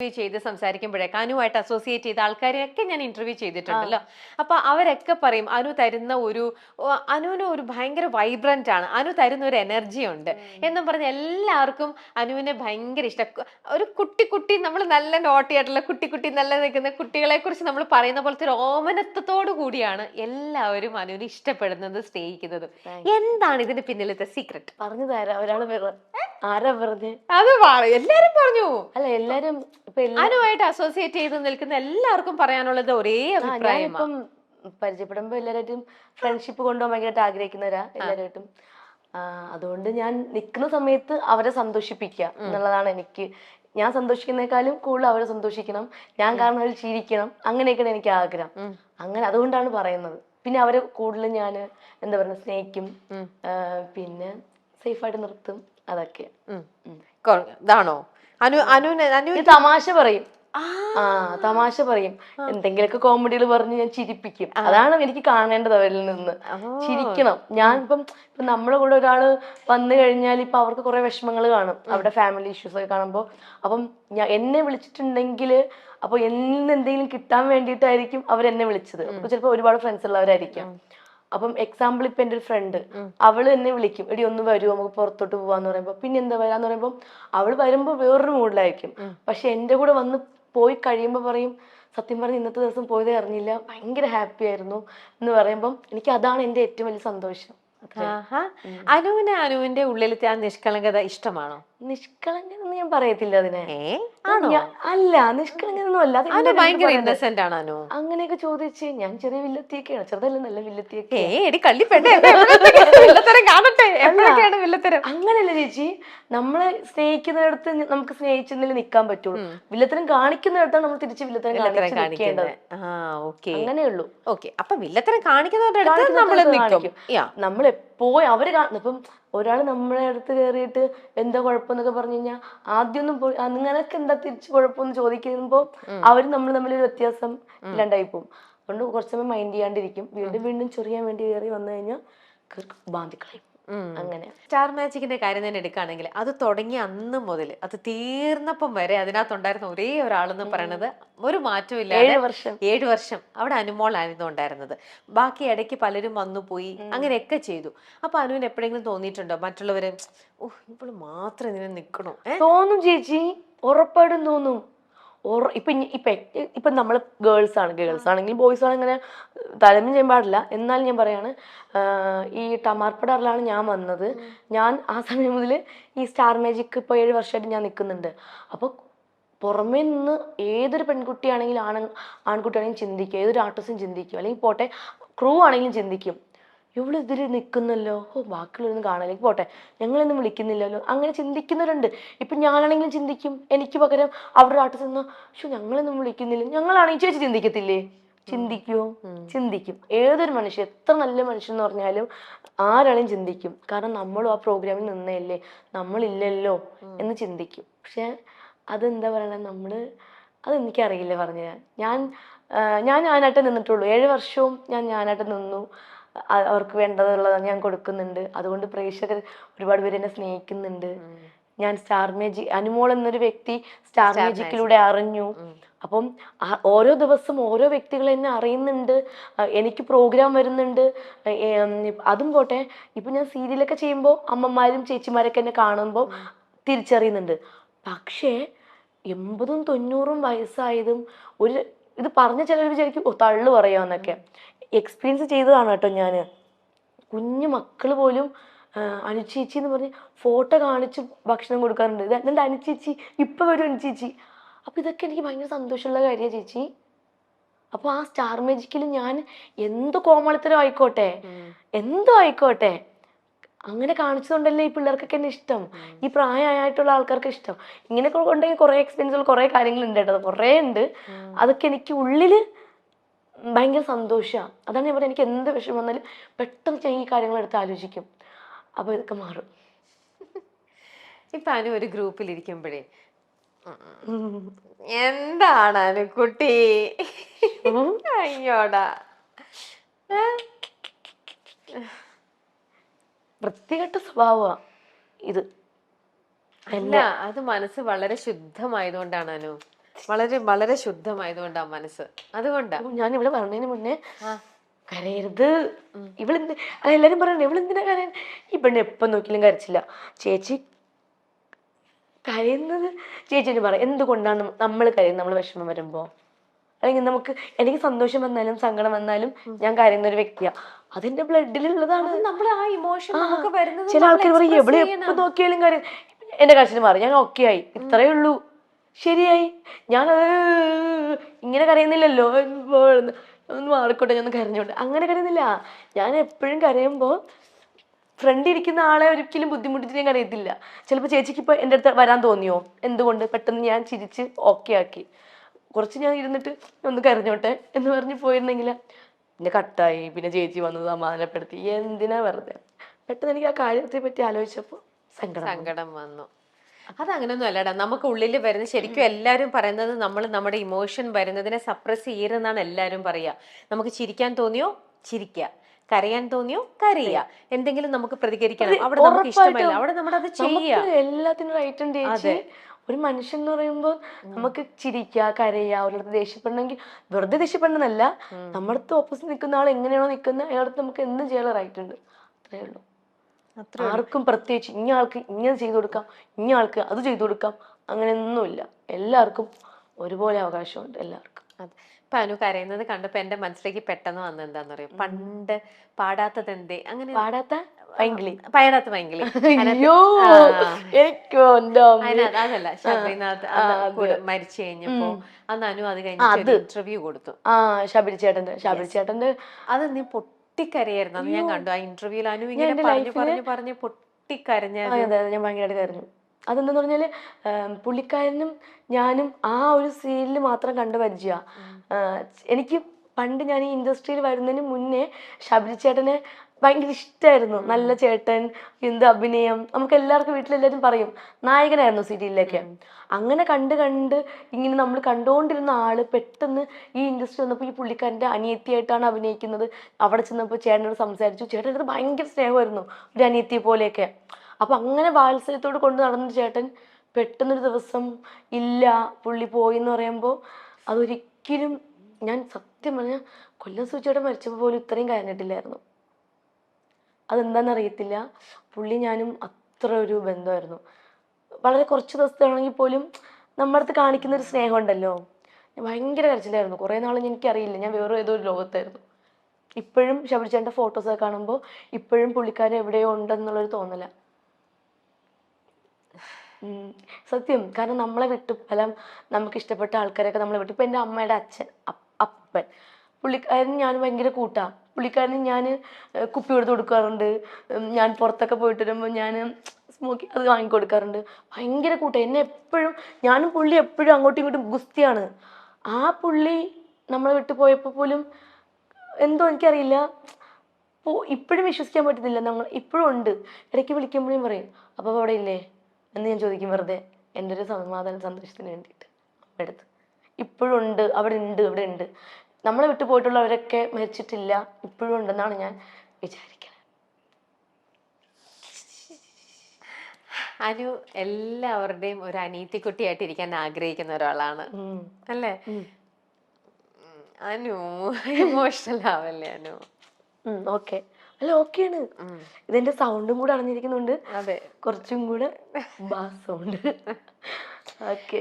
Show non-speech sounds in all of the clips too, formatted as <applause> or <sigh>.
Interview ചെയ്ത് സംസാരിക്കുമ്പോഴേ കാനുമായിട്ട് associate ചെയ്ത ആൾക്കാരെയൊക്കെ ഞാൻ ഇന്റർവ്യൂ ചെയ്തിട്ടുണ്ടല്ലോ അപ്പൊ അവരൊക്കെ പറയും അനു തരുന്ന ഒരു അനുവിന് ഒരു ഭയങ്കര വൈബ്രന്റ് ആണ്. അനു തരുന്ന ഒരു എനർജി ഉണ്ട്. എന്നും പറഞ്ഞ് എല്ലാവർക്കും അനുവിനെ ഭയങ്കര ഇഷ്ടം. ഒരു കുട്ടി കുട്ടി നമ്മൾ നല്ല നോട്ടിയായിട്ടുള്ള കുട്ടി കുട്ടി നല്ല നിൽക്കുന്ന കുട്ടികളെ കുറിച്ച് നമ്മൾ പറയുന്ന പോലത്തെ ഒരു ഓമനത്വത്തോടു കൂടിയാണ് എല്ലാവരും അനുവിനെ ഇഷ്ടപ്പെടുന്നത് സ്നേഹിക്കുന്നതും. എന്താണ് ഇതിന്റെ പിന്നിലത്തെ സീക്രട്ട് പറഞ്ഞു തരാം ഒരാൾ ആരാ പറഞ്ഞ് അത് പറ- എല്ലാരും പറഞ്ഞു. അല്ല എല്ലാരും ഇപ്പൊ എല്ലാ അസോസിയേറ്റ് ചെയ്ത് നിൽക്കുന്ന എല്ലാവർക്കും പറയാനുള്ളത് ഒരേ ആ, അഭിപ്രായമാണ് ഞാനിപ്പം പരിചയപ്പെടുമ്പോ എല്ലാരായിട്ടും ഫ്രണ്ട്ഷിപ്പ് കൊണ്ടുപോകാൻ ഭയങ്കരമായിട്ട് ആഗ്രഹിക്കുന്നവരാ എല്ലാരായിട്ടും. ആ, അതുകൊണ്ട് ഞാൻ നിൽക്കുന്ന സമയത്ത് അവരെ സന്തോഷിപ്പിക്കുക എന്നുള്ളതാണ് എനിക്ക്. ഞാൻ സന്തോഷിക്കുന്നേക്കാളും കൂടുതൽ അവരെ സന്തോഷിക്കണം. ഞാൻ കാരണം അവർ ചിരിക്കണം. അങ്ങനെയൊക്കെയാണ് എനിക്ക് ആഗ്രഹം. ഉം. അങ്ങനെ അതുകൊണ്ടാണ് പറയുന്നത്. പിന്നെ അവരെ കൂടുതൽ ഞാൻ എന്താ പറയുക സ്നേഹിക്കും. ആ, പിന്നെ സേഫായിട്ട് നിർത്തും. അതൊക്കെ. ഇതാണോ? അനു അനു അനു തമാശ പറയും. ആ, തമാശ പറയും. എന്തെങ്കിലുമൊക്കെ കോമഡികൾ പറഞ്ഞ് ഞാൻ ചിരിപ്പിക്കും. അതാണ് എനിക്ക് കാണേണ്ടത് അവരിൽ നിന്ന്. ചിരിക്കണം. ഞാൻ ഇപ്പം ഇപ്പം നമ്മുടെ കൂടെ ഒരാൾ വന്നു കഴിഞ്ഞാൽ ഇപ്പൊ അവർക്ക് കുറെ വിഷമങ്ങൾ കാണും. അവരുടെ ഫാമിലി ഇഷ്യൂസ് ഒക്കെ കാണുമ്പോൾ അപ്പം ഞാൻ എന്നെ വിളിച്ചിട്ടുണ്ടെങ്കിൽ അപ്പൊ എന്നിൽ നിന്ന് എന്തെങ്കിലും കിട്ടാൻ വേണ്ടിയിട്ടായിരിക്കും അവർ എന്നെ വിളിച്ചത് അപ്പൊ ചിലപ്പോൾ ഒരുപാട് ഫ്രണ്ട്സ് ഉള്ളവരായിരിക്കും. അപ്പം എക്സാമ്പിൾ ഇപ്പൊ എന്റെ ഒരു ഫ്രണ്ട് അവൾ എന്നെ വിളിക്കും. എടി ഒന്ന് വരുമോ നമുക്ക് പുറത്തോട്ട് പോവാന്ന് പറയുമ്പോൾ പിന്നെ എന്താ വരാന്ന് പറയുമ്പോൾ അവൾ വരുമ്പോൾ വേറൊരു മൂഡിലായിരിക്കും പക്ഷെ എന്റെ കൂടെ വന്ന് പോയി കഴിയുമ്പോൾ പറയും സത്യം പറഞ്ഞ ഇന്നത്തെ ദിവസം പോയതേ അറിഞ്ഞില്ല. ഭയങ്കര ഹാപ്പി ആയിരുന്നു. എന്ന് പറയുമ്പോൾ എനിക്ക് അതാണ് എന്റെ ഏറ്റവും വലിയ സന്തോഷം. അനുവിന് അനുവിന്റെ ഉള്ളിലത്തെ ആ നിഷ്കളങ്കത ഇഷ്ടമാണോ? നിഷ്കളങ്കനെന്ന് ഞാൻ പറയത്തില്ല അതിനെ. അല്ല നിഷ്കളങ്കനൊന്നും അല്ല ഭയങ്കര. ഇന്നസെന്റ് ആണ് അനു അങ്ങനെയൊക്കെ ചോദിച്ച് ഞാൻ ചെറിയ വില്ലത്തിയൊക്കെയാണ് ചെറുതല്ല നല്ല വില്ലത്തിയൊക്കെ. അങ്ങനല്ല ചേച്ചി. നമ്മളെ സ്നേഹിക്കുന്നിടത്ത് നമുക്ക് സ്നേഹിച്ചതിൽ നിൽക്കാൻ പറ്റുള്ളൂ. വില്ലത്തരം കാണിക്കുന്നിടത്താണ് നമ്മൾ തിരിച്ച് വില്ലത്തരം കാണിക്കേണ്ടത്. അങ്ങനെയുള്ളൂ. ഓക്കെ. അപ്പൊ വില്ലത്തരം കാണിക്കുന്നവരുടെ അടുത്ത് നമ്മൾ കാണിക്കുന്നിടത്ത് നിൽക്കും. നമ്മൾ എപ്പോഴും അവർ ഇപ്പം ഒരാൾ നമ്മളെ അടുത്ത് കയറിയിട്ട് എന്താ കുഴപ്പമെന്നൊക്കെ പറഞ്ഞു കഴിഞ്ഞാൽ ആദ്യമൊന്നും പോയി നിങ്ങൾക്ക് എന്താ തിരിച്ചു കുഴപ്പമെന്ന് ചോദിക്കുമ്പോൾ അവർ നമ്മൾ തമ്മിൽ ഒരു വ്യത്യാസം ഇല്ലാണ്ടായി പോകും അതുകൊണ്ട് കുറച്ച് സമയം മൈൻഡ് ചെയ്യാണ്ടിരിക്കും. വീണ്ടും വീണ്ടും ചൊറിയാൻ വേണ്ടി കയറി വന്നു കഴിഞ്ഞാൽ ബാന്തിക്കളയും. അങ്ങനെ. സ്റ്റാർ മാജിക്കിന്റെ കാര്യം തന്നെ എടുക്കുകയാണെങ്കിൽ അത് തുടങ്ങി അന്ന് മുതൽ അത് തീർന്നപ്പം വരെ അതിനകത്തുണ്ടായിരുന്ന ഒരേ ഒരാളെന്ന് പറയുന്നത് ഒരു മാറ്റവും ഇല്ലാതെ ഏഴ് വർഷം. ഏഴു വർഷം അവിടെ അനുമോളായിരുന്നു ഉണ്ടായിരുന്നത്. ബാക്കി ഇടയ്ക്ക് പലരും വന്നു പോയി അങ്ങനെയൊക്കെ ചെയ്തു. അപ്പൊ അനുവിന് എപ്പോഴെങ്കിലും തോന്നിയിട്ടുണ്ടോ? മറ്റുള്ളവരെ ഓ ഇപ്പോൾ മാത്രം ഇതിനെ നിക്കണോ? തോന്നും ചേച്ചി ഉറപ്പായിട്ടും തോന്നും. ഉറ- ഇപ്പൊ ഇപ്പൊ ഇപ്പൊ നമ്മൾ ഗേൾസ് ആണ് ഗേൾസ് ആണെങ്കിൽ ബോയ്സ് ആണ് ഇങ്ങനെ താരതമ്യം ചെയ്യാൻ പാടില്ല. എന്നാലും ഞാൻ പറയാണ് ഈ ടമാർപ്പടറിലാണ് ഞാൻ വന്നത്. ഞാൻ ആ സമയം മുതൽ ഈ സ്റ്റാർ മാജിക് ഇപ്പോൾ ഏഴ് വർഷമായിട്ട് ഞാൻ നിൽക്കുന്നുണ്ട് അപ്പോൾ പുറമേ നിന്ന് ഏതൊരു പെൺകുട്ടിയാണെങ്കിലും ആണ് ആൺകുട്ടിയാണെങ്കിലും ചിന്തിക്കും. ഏതൊരു ആർട്ടിസ്റ്റും ചിന്തിക്കും. അല്ലെങ്കിൽ പോട്ടെ ക്രൂ ആണെങ്കിലും ചിന്തിക്കും. ഇവൾ ഇതിൽ നിൽക്കുന്നല്ലോ ഓ ബാക്കിയുള്ളവരൊന്നും കാണാനില്ല പോട്ടെ. ഞങ്ങളൊന്നും വിളിക്കുന്നില്ലല്ലോ. അങ്ങനെ ചിന്തിക്കുന്നവരുണ്ട്. ഇപ്പൊ ഞാനാണെങ്കിലും ചിന്തിക്കും. എനിക്ക് പകരം അവരുടെ ആർട്ടിസ്റ്റ് നിന്ന് പക്ഷെ ഞങ്ങളൊന്നും വിളിക്കുന്നില്ല. ഞങ്ങളാണ് ഈ ചേച്ചി ചിന്തിക്കത്തില്ലേ? ചിന്തിക്കുമോ ചിന്തിക്കും. ഏതൊരു മനുഷ്യൻ എത്ര നല്ല മനുഷ്യൻ എന്ന് പറഞ്ഞാലും ആരാണെങ്കിലും ചിന്തിക്കും. കാരണം നമ്മളും ആ പ്രോഗ്രാമിൽ നിന്നല്ലേ നമ്മളില്ലല്ലോ എന്ന് ചിന്തിക്കും. പക്ഷെ അതെന്താ പറയണേ? നമ്മൾ അതെനിക്കറിയില്ല പറഞ്ഞു ഞാൻ ഞാൻ ഞാനായിട്ട് നിന്നിട്ടുള്ളൂ. ഏഴ് വർഷവും ഞാൻ ഞാനായിട്ട് നിന്നു. അവർക്ക് വേണ്ടതുള്ളത് ഞാൻ കൊടുക്കുന്നുണ്ട്. അതുകൊണ്ട് പ്രേക്ഷകർ ഒരുപാട് പേര് എന്നെ സ്നേഹിക്കുന്നുണ്ട്. ഞാൻ സ്റ്റാർ മ്യൂജിക് അനുമോൾ എന്നൊരു വ്യക്തി സ്റ്റാർ മ്യൂജിക്കിലൂടെ അറിഞ്ഞു. അപ്പം ഓരോ ദിവസം ഓരോ വ്യക്തികൾ എന്നെ അറിയുന്നുണ്ട്. എനിക്ക് പ്രോഗ്രാം വരുന്നുണ്ട്. അതും പോട്ടെ. ഇപ്പൊ ഞാൻ സീരിയലൊക്കെ ചെയ്യുമ്പോൾ അമ്മമാരും ചേച്ചിമാരൊക്കെ എന്നെ കാണുമ്പോൾ തിരിച്ചറിയുന്നുണ്ട്. പക്ഷേ എൺപതും തൊണ്ണൂറും വയസ്സായതും ഒരു ഇത് പറഞ്ഞ ചിലർ വിചാരിക്കും ഓ തള്ളു പറയാന്നൊക്കെ എക്സ്പീരിയൻസ് ചെയ്തതാണ് കേട്ടോ ഞാൻ കുഞ്ഞു മക്കൾ പോലും അനുചേച്ചി എന്ന് പറഞ്ഞ് ഫോട്ടോ കാണിച്ച് ഭക്ഷണം കൊടുക്കാറുണ്ട്. ഇത് എന്റെ അനുചേച്ചി? ഇപ്പം വരും അനുചേച്ചി. അപ്പോൾ ഇതൊക്കെ എനിക്ക് ഭയങ്കര സന്തോഷമുള്ള കാര്യമാണ് ചേച്ചി. അപ്പോൾ ആ സ്റ്റാർ മേജിക്കിൽ ഞാൻ എന്ത് കോമളത്തരം ആയിക്കോട്ടെ എന്തോ ആയിക്കോട്ടെ അങ്ങനെ കാണിച്ചതുകൊണ്ടല്ലേ ഈ പിള്ളേർക്കൊക്കെ എന്നെ ഇഷ്ടം. ഈ പ്രായമായിട്ടുള്ള ആൾക്കാർക്ക് ഇഷ്ടം. ഇങ്ങനെയൊക്കെ ഉണ്ടെങ്കിൽ കുറേ എക്സ്പീരിയൻസുകൾ കുറേ കാര്യങ്ങളുണ്ട് കേട്ടോ. കുറേ ഉണ്ട്. അതൊക്കെ എനിക്ക് ഉള്ളിൽ ഭയങ്കര സന്തോഷമാണ് അതാണ് പറയുന്നത് എനിക്ക് എന്ത് വിഷമം വന്നാലും പെട്ടെന്ന് ഞാൻ ഈ കാര്യങ്ങൾ എടുത്ത് ആലോചിക്കും. അപ്പോൾ ഇതൊക്കെ മാറും. ഇപ്പം അനു ഒരു ഗ്രൂപ്പിലിരിക്കുമ്പോഴേ എന്താണ് അനു കുട്ടി? അയ്യോടാ. വൃത്തികെട്ട സ്വഭാവമാണ് ഇത്. അല്ല അത് മനസ്സ് വളരെ ശുദ്ധമായതുകൊണ്ടാണ് അനു. വളരെ വളരെ ശുദ്ധമായതുകൊണ്ട് ആ മനസ്സ്. അതുകൊണ്ടാണ് ഞാൻ ഇവിടെ പറഞ്ഞതിന് മുന്നേ കരയരുത്. ഇവളെന്ത് എല്ലാരും പറയണ ഇവളെന്തിനാ കരയാൻ ഈ പെണ്ണ് എപ്പം നോക്കിയാലും കരച്ചില്ല. ചേച്ചി കരയുന്നത് ചേച്ചി എന്ന് പറയും എന്തുകൊണ്ടാണ് നമ്മൾ കരയുന്നത്? നമ്മൾ വിഷമം വരുമ്പോ. അല്ലെങ്കിൽ നമുക്ക് എനിക്ക് സന്തോഷം വന്നാലും സങ്കടം വന്നാലും ഞാൻ കരയുന്ന ഒരു വ്യക്തിയാ. അതെന്റെ ബ്ലഡിലുള്ളതാണ്. നമ്മൾ ആ ഇമോഷൻ നമുക്ക് വരുന്നത് ചില ആൾക്കാർ പറയും എവിടെ ചെയ്യണം. എപ്പോ നോക്കിയാലും കാര്യം. എന്റെ കരച്ചിൽ മാറി. ഞാൻ ഓക്കെ ആയി. ഇത്രയേ ഉള്ളൂ. ശരിയായി. ഞാൻ ഇങ്ങനെ കരയുന്നില്ലല്ലോ. ഒന്ന് മാറിക്കോട്ടെ ഞാൻ കരഞ്ഞോട്ടെ. അങ്ങനെ കരയുന്നില്ല. ഞാൻ എപ്പോഴും കരയുമ്പോൾ ഫ്രണ്ട് ഇരിക്കുന്ന ആളെ ഒരിക്കലും ബുദ്ധിമുട്ടിച്ച് ഞാൻ കരയത്തില്ല. ചിലപ്പോൾ ചേച്ചിക്ക് ഇപ്പോൾ എന്റെ അടുത്ത് വരാൻ തോന്നിയോ? എന്തുകൊണ്ട്? പെട്ടെന്ന് ഞാൻ ചിരിച്ച് ഓക്കെ ആക്കി. കുറച്ച് ഞാൻ ഇരുന്നിട്ട് ഒന്ന് കരഞ്ഞോട്ടെ എന്ന് പറഞ്ഞ് പോയിരുന്നെങ്കിൽ പിന്നെ കട്ടായി. പിന്നെ ചേച്ചി വന്ന് സമാധാനപ്പെടുത്തി. എന്തിനാ വെറുതെ? പെട്ടെന്ന് എനിക്ക് ആ കാര്യത്തെ പറ്റി ആലോചിച്ചപ്പോൾ സങ്കടം. സങ്കടം വന്നു. അതങ്ങനൊന്നും അല്ലടാ നമുക്ക് ഉള്ളിൽ വരുന്ന ശരിക്കും എല്ലാവരും പറയുന്നത് നമ്മൾ നമ്മുടെ ഇമോഷൻ വരുന്നതിനെ സപ്രസ് ചെയ്യരുതെന്നാണ് എല്ലാവരും പറയുക. നമുക്ക് ചിരിക്കാൻ തോന്നിയോ? ചിരിക്കുക കരയാൻ തോന്നിയോ? കരയുക എന്തെങ്കിലും നമുക്ക് പ്രതികരിക്കണം. അവിടെ നമുക്ക് ഇഷ്ടമല്ല. അവിടെ നമ്മൾ അത് ചെയ്യുക എല്ലാത്തിനും റൈറ്റ് ഉണ്ട് ചേച്ചി. ഒരു മനുഷ്യൻ എന്ന് പറയുമ്പോൾ നമുക്ക് ചിരിക്കുക കരയുക ഒരിടത്ത് ദേഷ്യപ്പെടണമെങ്കിൽ വെറുതെ ദേഷ്യപ്പെടണമെന്നല്ല. നമ്മുടെ അടുത്ത് ഓപ്പോസിറ്റ് നിൽക്കുന്ന ആൾ എങ്ങനെയാണോ നിൽക്കുന്നത് അയാളടുത്ത് നമുക്ക് എന്ത് ചെയ്യാനുള്ള റൈറ്റ് ഉണ്ട്. അത്രേ ഉള്ളൂ. ആർക്കും പ്രത്യേകിച്ച് ഇന്ന ആൾക്ക് ഇങ്ങനെ ചെയ്തു കൊടുക്കാം ഇന്ന ആൾക്ക് അത് ചെയ്തു കൊടുക്കാം അങ്ങനെയൊന്നുമില്ല. എല്ലാവർക്കും ഒരുപോലെ അവകാശമുണ്ട് എല്ലാവർക്കും. അതെ. ഇപ്പൊ അനു കരയുന്നത് കണ്ടപ്പോ എന്റെ മനസ്സിലേക്ക് പെട്ടെന്ന് വന്നത് എന്താന്ന് പറയും പണ്ട് പാടാത്തത് എന്തേ? അങ്ങനെ പാടാത്ത ഭയങ്കര പയടാത്ത ഭയങ്കര അയ്യോ അതല്ല ശബരിനാഥ് മരിച്ചു കഴിഞ്ഞപ്പോ അന്ന് അനു അത് കഴിഞ്ഞ ഇന്റർവ്യൂ കൊടുത്തു. ആ ശബരി ചേട്ടന്റെ ശബരി ചേട്ടന്റെ അത് നീ പൊട്ടിക്കരയായിരുന്നു. അത് ഞാൻ കണ്ടു. ആ ഇന്റർവ്യൂവിൽ അനു ഇങ്ങനെ പറഞ്ഞു പറഞ്ഞു പറഞ്ഞ് പൊട്ടിക്കരഞ്ഞ ഞാൻ ഭയങ്കരമായിട്ട് കരഞ്ഞു. അതെന്താന്ന് പറഞ്ഞാൽ പുള്ളിക്കാരനും ഞാനും ആ ഒരു സീനിൽ മാത്രം കണ്ട പരിചയ. എനിക്ക് പണ്ട് ഞാൻ ഈ ഇൻഡസ്ട്രിയിൽ വരുന്നതിന് മുന്നേ ശബരി ചേട്ടനെ ഭയങ്കര ഇഷ്ടമായിരുന്നു നല്ല ചേട്ടൻ എന്ത് അഭിനയം നമുക്ക് എല്ലാവർക്കും വീട്ടിലെല്ലാവരും പറയും നായകനായിരുന്നു സീരിയലിലൊക്കെ അങ്ങനെ കണ്ട് കണ്ട് ഇങ്ങനെ നമ്മൾ കണ്ടുകൊണ്ടിരുന്ന ആൾ പെട്ടെന്ന് ഈ ഇൻഡസ്ട്രി വന്നപ്പോൾ ഈ പുള്ളിക്കാരന്റെ അനിയത്തിയായിട്ടാണ് അഭിനയിക്കുന്നത്. അവിടെ ചെന്നപ്പോൾ ചേട്ടനോട് സംസാരിച്ചു. ചേട്ടന്റെ അടുത്ത് ഭയങ്കര സ്നേഹമായിരുന്നു ഒരു അനിയത്തിയെ പോലെയൊക്കെ. അപ്പം അങ്ങനെ വാത്സല്യത്തോട് കൊണ്ട് നടന്ന ചേട്ടൻ പെട്ടെന്നൊരു ദിവസം ഇല്ല പുള്ളി പോയി എന്ന് പറയുമ്പോൾ അതൊരിക്കലും ഞാൻ സത്യം പറഞ്ഞാൽ കൊല്ലം സൂചിയുടെ മരിച്ചപ്പോൾ പോലും ഇത്രയും കരഞ്ഞിട്ടില്ലായിരുന്നു. അതെന്താണെന്ന് അറിയത്തില്ല പുള്ളി ഞാനും അത്ര ഒരു ബന്ധമായിരുന്നു. വളരെ കുറച്ച് ദിവസത്താണെങ്കിൽ പോലും നമ്മുടെ അടുത്ത് കാണിക്കുന്ന ഒരു സ്നേഹം ഉണ്ടല്ലോ ഞാൻ ഭയങ്കര കരച്ചിലായിരുന്നു. കുറേ നാളും എനിക്കറിയില്ല. ഞാൻ വേറെ ഏതോ ഒരു ലോകത്തായിരുന്നു. ഇപ്പോഴും ശബരിചേട്ടന്റെ ഫോട്ടോസൊക്കെ കാണുമ്പോൾ ഇപ്പോഴും പുള്ളിക്കാരൻ എവിടെയോ ഉണ്ടെന്നുള്ളൊരു തോന്നല. സത്യം. കാരണം നമ്മളെ വിട്ടു പല നമുക്ക് ഇഷ്ടപ്പെട്ട ആൾക്കാരൊക്കെ നമ്മളെ വിട്ടു. ഇപ്പം എന്റെ അമ്മയുടെ അച്ഛൻ അപ്പൻ. പുള്ളിക്കാരൻ ഞാൻ ഭയങ്കര കൂട്ടാ. പുള്ളിക്കാരന് ഞാൻ കുപ്പി എടുത്ത് കൊടുക്കാറുണ്ട്. ഞാൻ പുറത്തൊക്കെ പോയിട്ട് വരുമ്പോൾ ഞാൻ സ്മോക്കി അത് വാങ്ങിക്കൊടുക്കാറുണ്ട് ഭയങ്കര കൂട്ടം. എന്നെ എപ്പോഴും ഞാനും പുള്ളി എപ്പോഴും അങ്ങോട്ടും ഇങ്ങോട്ടും ഗുസ്തിയാണ്. ആ പുള്ളി നമ്മളെ വിട്ടു പോയപ്പോൾ പോലും എന്തോ എനിക്കറിയില്ല. ഇപ്പോഴും വിശ്വസിക്കാൻ പറ്റുന്നില്ല. നമ്മൾ ഇപ്പോഴും ഉണ്ട്. ഇടയ്ക്ക് വിളിക്കുമ്പോഴും പറയും അപ്പോൾ അവിടെ ഇല്ലേ? എന്ന് ഞാൻ ചോദിക്കും വെറുതെ. എന്റെ ഒരു സമാധാന സന്തോഷത്തിന് വേണ്ടിയിട്ട്. അടുത്ത് ഇപ്പോഴും ഉണ്ട്. അവിടെ ഉണ്ട്. ഇവിടെ ഉണ്ട്. നമ്മളെ വിട്ടു പോയിട്ടുള്ളവരൊക്കെ മരിച്ചിട്ടില്ല ഇപ്പോഴും ഉണ്ടെന്നാണ് ഞാൻ വിചാരിക്കുന്നത് അനു എല്ലാവരുടെയും ഒരു അനീതിക്കുട്ടിയായിട്ട് ഇരിക്കാൻ ആഗ്രഹിക്കുന്ന ഒരാളാണ്. അല്ലേ? അനു ഇമോഷണൽ ആവല്ലേ അനു? ഓക്കെ. അല്ല ഓക്കെയാണ് ഇതെന്റെ സൗണ്ടും കൂടെ അണഞ്ഞിരിക്കുന്നുണ്ട് അതെ. കുറച്ചും കൂടെ ബാസ് സൗണ്ട്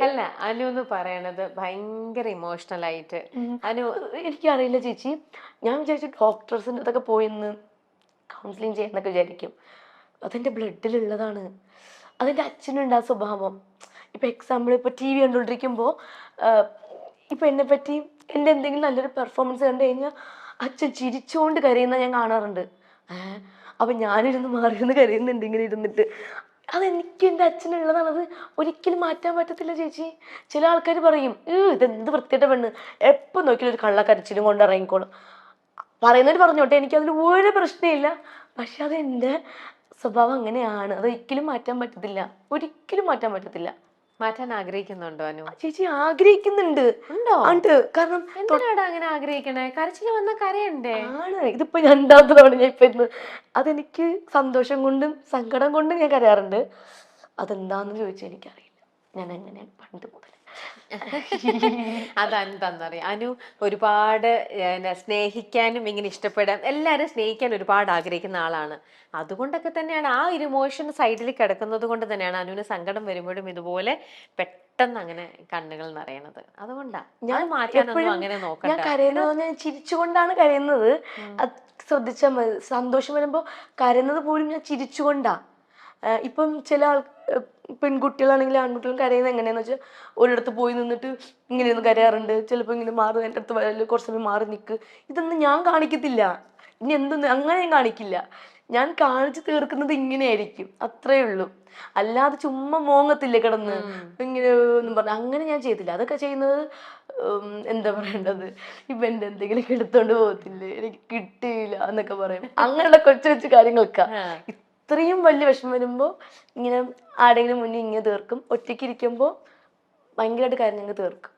അല്ല അനു എന്ന് പറയണത് ഭയങ്കര ഇമോഷണൽ ആയിട്ട്. അനു എനിക്കറിയില്ല ചേച്ചി. ഞാൻ വിചാരിച്ചു ഡോക്ടേഴ്സിന്റെ അതൊക്കെ പോയിന്ന് കൗൺസിലിംഗ് ചെയ്യാന്നൊക്കെ വിചാരിക്കും. അതെന്റെ ബ്ലഡിലുള്ളതാണ് അതെന്റെ അച്ഛനുണ്ട് ആ സ്വഭാവം. ഇപ്പം എക്സാമ്പിൾ ഇപ്പോൾ ടി വി കണ്ടുകൊണ്ടിരിക്കുമ്പോൾ ഇപ്പം എന്നെ പറ്റി എന്റെ എന്തെങ്കിലും നല്ലൊരു പെർഫോമൻസ് കണ്ടു കഴിഞ്ഞാൽ അച്ഛൻ ചിരിച്ചുകൊണ്ട് കരയുന്ന ഞാൻ കാണാറുണ്ട്. ഏഹ് അപ്പം ഞാനിരുന്ന് മാറിയെന്ന് കരയുന്നുണ്ട് ഇങ്ങനെ ഇരുന്നിട്ട്. അതെനിക്ക് എന്റെ അച്ഛനുള്ളതാണത്. ഒരിക്കലും മാറ്റാൻ പറ്റത്തില്ല ചേച്ചി. ചില ആൾക്കാർ പറയും "ഏ, ഇതെന്ത് വൃത്തിയുടെ പെണ്ണ്. എപ്പോൾ നോക്കിയാലും ഒരു കള്ളക്കരച്ചിലും കൊണ്ട് ഇറങ്ങിക്കോളും. പറയുന്നവർ പറഞ്ഞോട്ടെ എനിക്കതിൽ ഒരു പ്രശ്നമില്ല പക്ഷെ അതെന്റെ സ്വഭാവം അങ്ങനെയാണ്. അതൊരിക്കലും മാറ്റാൻ പറ്റത്തില്ല. ഒരിക്കലും മാറ്റാൻ പറ്റത്തില്ല. മാറ്റാൻ ആഗ്രഹിക്കുന്നുണ്ടോ അനു? ചേച്ചി ആഗ്രഹിക്കുന്നുണ്ട്. ഉണ്ടോ? കാരണം എന്തിനാടാ അങ്ങനെ ആഗ്രഹിക്കണേ? കരച്ചിൽ വന്ന കരയണ്ടേ? ആണ്. ഇതിപ്പോ രണ്ടാമത്തെ തവണ ഞാൻ ഇപ്പൊ ഇന്ന് അതെനിക്ക് സന്തോഷം കൊണ്ടും സങ്കടം കൊണ്ടും ഞാൻ കരയാറുണ്ട്. അതെന്താന്ന് ചോദിച്ചാൽ എനിക്കറിയില്ല. ഞാൻ എങ്ങനെയാണ് പണ്ട് മുതൽ <laughs> അത് എന്താണെന്നറിയാം അനു ഒരുപാട് സ്നേഹിക്കാനും ഇങ്ങനെ ഇഷ്ടപ്പെടാൻ എല്ലാവരും സ്നേഹിക്കാൻ ഒരുപാട് ആഗ്രഹിക്കുന്ന ആളാണ്. അതുകൊണ്ടൊക്കെ തന്നെയാണ് ആ ഒരു ഇമോഷൻ സൈഡിൽ കിടക്കുന്നത് കൊണ്ട് തന്നെയാണ് അനുവിന് സങ്കടം വരുമ്പോഴും ഇതുപോലെ പെട്ടെന്ന് അങ്ങനെ കണ്ണുകൾ നിറയണത്. അതുകൊണ്ടാണ് ഞാൻ മാറ്റാനൊന്നും അങ്ങനെ ഞാൻ കരയുന്നത് ഞാൻ ചിരിച്ചുകൊണ്ടാണ് കരയുന്നത്. ശ്രദ്ധിച്ചാൽ മതി. സന്തോഷം വരുമ്പോൾ കരയുന്നത് പോലും ഞാൻ ചിരിച്ചുകൊണ്ടാ. ആഹ് ഇപ്പം ചില ആൾ ഏഹ് പെൺകുട്ടികളാണെങ്കിലും ആൺകുട്ടികളും കരയുന്നത് എങ്ങനെയാന്ന് വെച്ചാൽ ഒരിടത്ത് പോയി നിന്നിട്ട് ഇങ്ങനെ ഒന്ന് കരയാറുണ്ട്. ചിലപ്പോൾ ഇങ്ങനെ മാറി എന്റെ അടുത്ത് വരൽ കുറച്ച് സമയം മാറി നിൽക്ക് ഇതൊന്നും ഞാൻ കാണിക്കത്തില്ല. ഇനി എന്തൊന്നും അങ്ങനെ ഞാൻ കാണിക്കില്ല. ഞാൻ കാണിച്ചു തീർക്കുന്നത് ഇങ്ങനെയായിരിക്കും. അത്രേ ഉള്ളൂ. അല്ലാതെ ചുമ്മാ മോങ്ങത്തില്ലേ കിടന്ന്. ഇങ്ങനെ ഒന്നും പറഞ്ഞു അങ്ങനെ ഞാൻ ചെയ്തില്ല അതൊക്കെ ചെയ്യുന്നത് എന്താ പറയേണ്ടത്? ഇപ്പൊ എന്റെ എന്തെങ്കിലും എടുത്തോണ്ട് പോകത്തില്ലേ? എനിക്ക് കിട്ടിയില്ല എന്നൊക്കെ പറയും. അങ്ങനെയുള്ള കൊച്ചു കൊച്ചു കാര്യങ്ങളൊക്കെ. ഇത്രയും വലിയ വിഷമം വരുമ്പോൾ ഇങ്ങനെ ആരുടെയെങ്കിലും മുന്നിൽ ഇങ്ങനെ തീർക്കും. ഒറ്റയ്ക്ക് ഇരിക്കുമ്പോ ഭയങ്കരമായിട്ട് കരഞ്ഞങ്ങ് തീർക്കും.